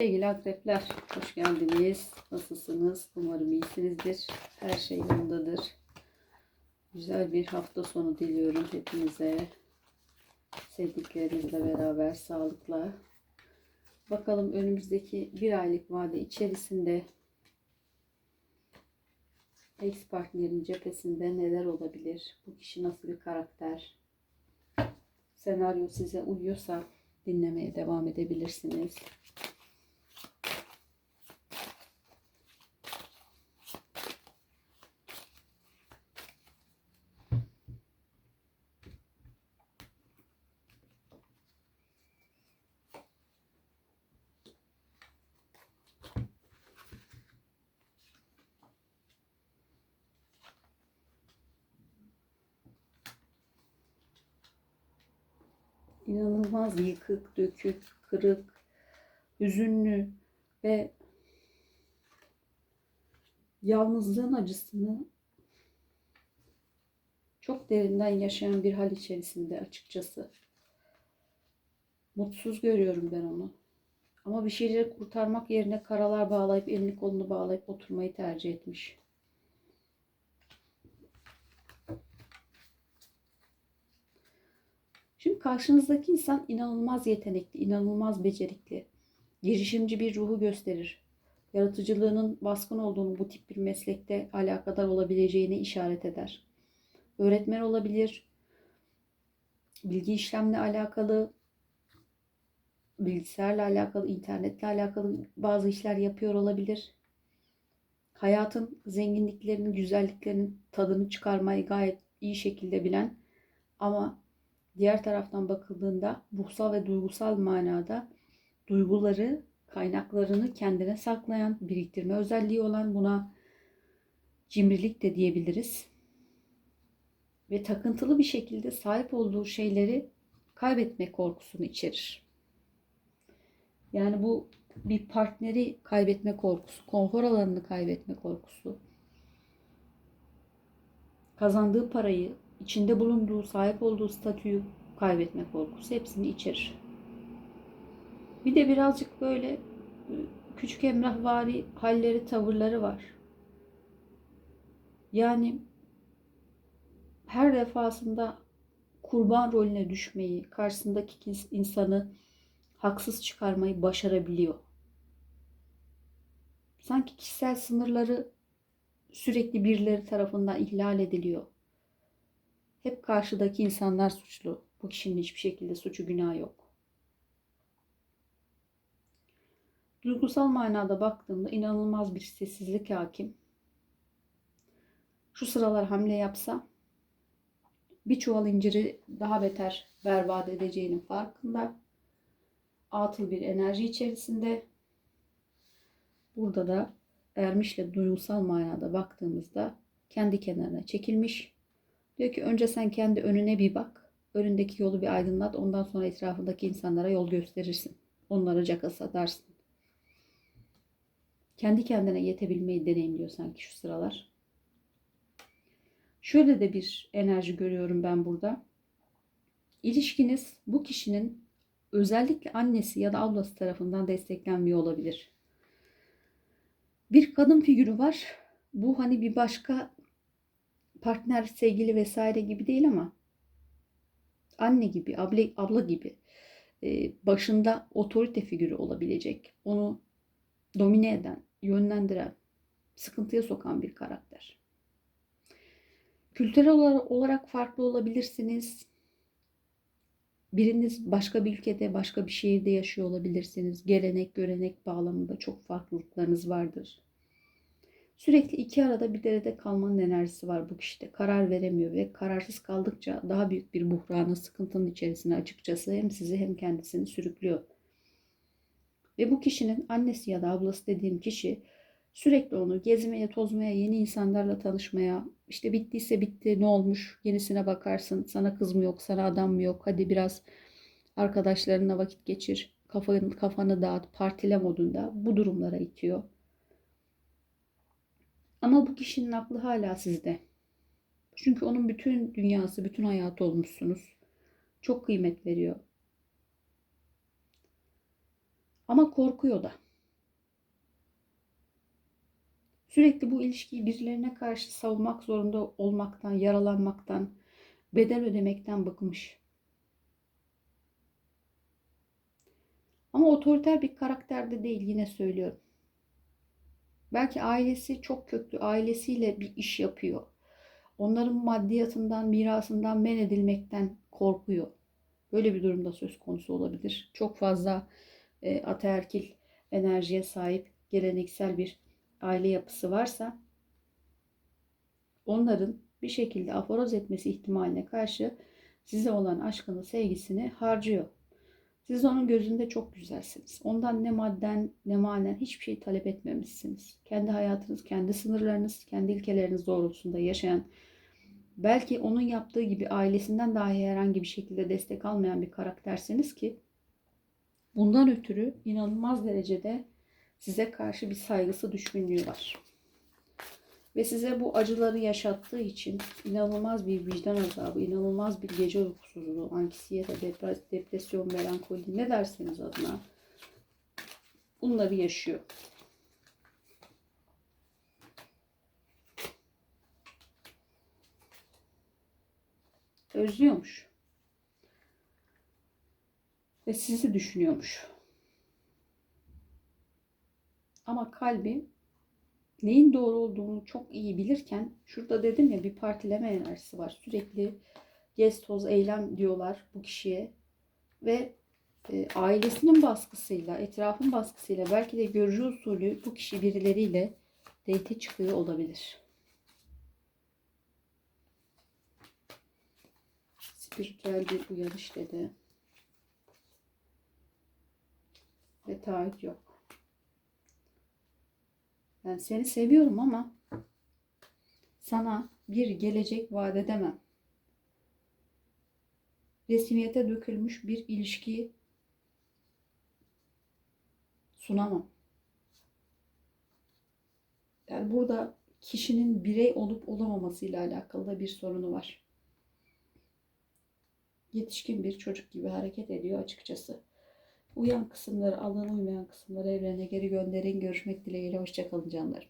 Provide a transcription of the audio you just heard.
Sevgili akrepler, hoş geldiniz. Nasılsınız? Umarım iyisinizdir. Her şey yolundadır. Güzel bir hafta sonu diliyorum hepinize. Sevdiklerinizle beraber sağlıkla. Bakalım önümüzdeki bir aylık vade içerisinde ex partnerin cephesinde neler olabilir? Bu kişi nasıl bir karakter? Senaryo size uyuyorsa dinlemeye devam edebilirsiniz. İnanılmaz yıkık, dökük, kırık, hüzünlü ve yalnızlığın acısını çok derinden yaşayan bir hal içerisinde açıkçası. Mutsuz görüyorum ben onu. Ama bir şeyleri kurtarmak yerine karalar bağlayıp elini kolunu bağlayıp oturmayı tercih etmiş. Şimdi karşınızdaki insan inanılmaz yetenekli, inanılmaz becerikli, girişimci bir ruhu gösterir. Yaratıcılığının baskın olduğunu bu tip bir meslekte alakadar olabileceğini işaret eder. Öğretmen olabilir, bilgi işlemle alakalı, bilgisayarla alakalı, internetle alakalı bazı işler yapıyor olabilir. Hayatın zenginliklerinin, güzelliklerinin tadını çıkarmayı gayet iyi şekilde bilen ama diğer taraftan bakıldığında ruhsal ve duygusal manada duyguları, kaynaklarını kendine saklayan, biriktirme özelliği olan buna cimrilik de diyebiliriz. Ve takıntılı bir şekilde sahip olduğu şeyleri kaybetme korkusunu içerir. Yani bu bir partneri kaybetme korkusu, konfor alanını kaybetme korkusu, kazandığı parayı, içinde bulunduğu, sahip olduğu statüyü kaybetme korkusu hepsini içerir. Bir de birazcık böyle e, küçük emrahvari halleri, tavırları var. Yani her defasında kurban rolüne düşmeyi, karşısındaki insanı haksız çıkarmayı başarabiliyor. Sanki kişisel sınırları sürekli birileri tarafından ihlal ediliyor. Hep karşıdaki insanlar suçlu. Bu kişinin hiçbir şekilde suçu günah yok. Duygusal manada baktığımda inanılmaz bir sessizlik hakim. Şu sıralar hamle yapsa bir çuval inciri daha beter berbat edeceğinin farkında. Atıl bir enerji içerisinde. Burada da Ermiş'le duygusal manada baktığımızda kendi kenarına çekilmiş. Diyor ki önce sen kendi önüne bir bak. Önündeki yolu bir aydınlat. Ondan sonra etrafındaki insanlara yol gösterirsin. Onlara caka satarsın. Kendi kendine yetebilmeyi deneyimliyor sanki şu sıralar. Şöyle de bir enerji görüyorum ben burada. İlişkiniz bu kişinin özellikle annesi ya da ablası tarafından desteklenmiyor olabilir. Bir kadın figürü var. Bu hani bir başka partner, sevgili vesaire gibi değil ama anne gibi, abla, abla gibi e, başında otorite figürü olabilecek, onu domine eden, yönlendiren, sıkıntıya sokan bir karakter. Kültürel olarak farklı olabilirsiniz. Biriniz başka bir ülkede, başka bir şehirde yaşıyor olabilirsiniz. Gelenek, görenek bağlamında çok farklılıklarınız vardır. Sürekli iki arada bir derede kalmanın enerjisi var bu kişide. Karar veremiyor ve kararsız kaldıkça daha büyük bir buhrana, sıkıntının içerisine açıkçası hem sizi hem kendisini sürüklüyor. Ve bu kişinin annesi ya da ablası dediğim kişi sürekli onu gezmeye, tozmaya, yeni insanlarla tanışmaya, işte bittiyse bitti, ne olmuş, yenisine bakarsın, sana kız mı yok, sana adam mı yok, hadi biraz arkadaşlarına vakit geçir, kafanı, kafanı dağıt, partile modunda bu durumlara itiyor. Ama bu kişinin aklı hala sizde. Çünkü onun bütün dünyası, bütün hayatı olmuşsunuz. Çok kıymet veriyor. Ama korkuyor da. Sürekli bu ilişkiyi birilerine karşı savunmak zorunda olmaktan, yaralanmaktan, bedel ödemekten bıkmış. Ama otoriter bir karakterde değil yine söylüyorum. Belki ailesi çok köklü, ailesiyle bir iş yapıyor. Onların maddiyatından, mirasından men edilmekten korkuyor. Böyle bir durumda söz konusu olabilir. Çok fazla e, ataerkil enerjiye sahip geleneksel bir aile yapısı varsa onların bir şekilde aforoz etmesi ihtimaline karşı size olan aşkını, sevgisini harcıyor. Siz onun gözünde çok güzelsiniz. Ondan ne madden ne manen hiçbir şey talep etmemişsiniz. Kendi hayatınız, kendi sınırlarınız, kendi ilkeleriniz doğrultusunda yaşayan, belki onun yaptığı gibi ailesinden dahi herhangi bir şekilde destek almayan bir karakterseniz ki bundan ötürü inanılmaz derecede size karşı bir saygısı, düşkünlüğü var. Ve size bu acıları yaşattığı için inanılmaz bir vicdan azabı, inanılmaz bir gece uykusuzluğu, anksiyete, depres- depresyon, melankoli ne derseniz adına bunları yaşıyor. Özlüyormuş. Ve sizi düşünüyormuş. Ama kalbi neyin doğru olduğunu çok iyi bilirken şurada dedim ya bir partileme enerjisi var. Sürekli gez toz eylem diyorlar bu kişiye ve e, ailesinin baskısıyla, etrafın baskısıyla belki de görücü usulü bu kişi birileriyle date çıkıyor olabilir. Spiritüel bir uyanış dedi. Ve taahhüt yok. Ben seni seviyorum ama sana bir gelecek vaat edemem. Resmiyete dökülmüş bir ilişki sunamam. Yani burada kişinin birey olup olamamasıyla alakalı da bir sorunu var. Yetişkin bir çocuk gibi hareket ediyor açıkçası. Uyan kısımları alın, uymayan kısımları evrene geri gönderin. Görüşmek dileğiyle. Hoşçakalın canlarım.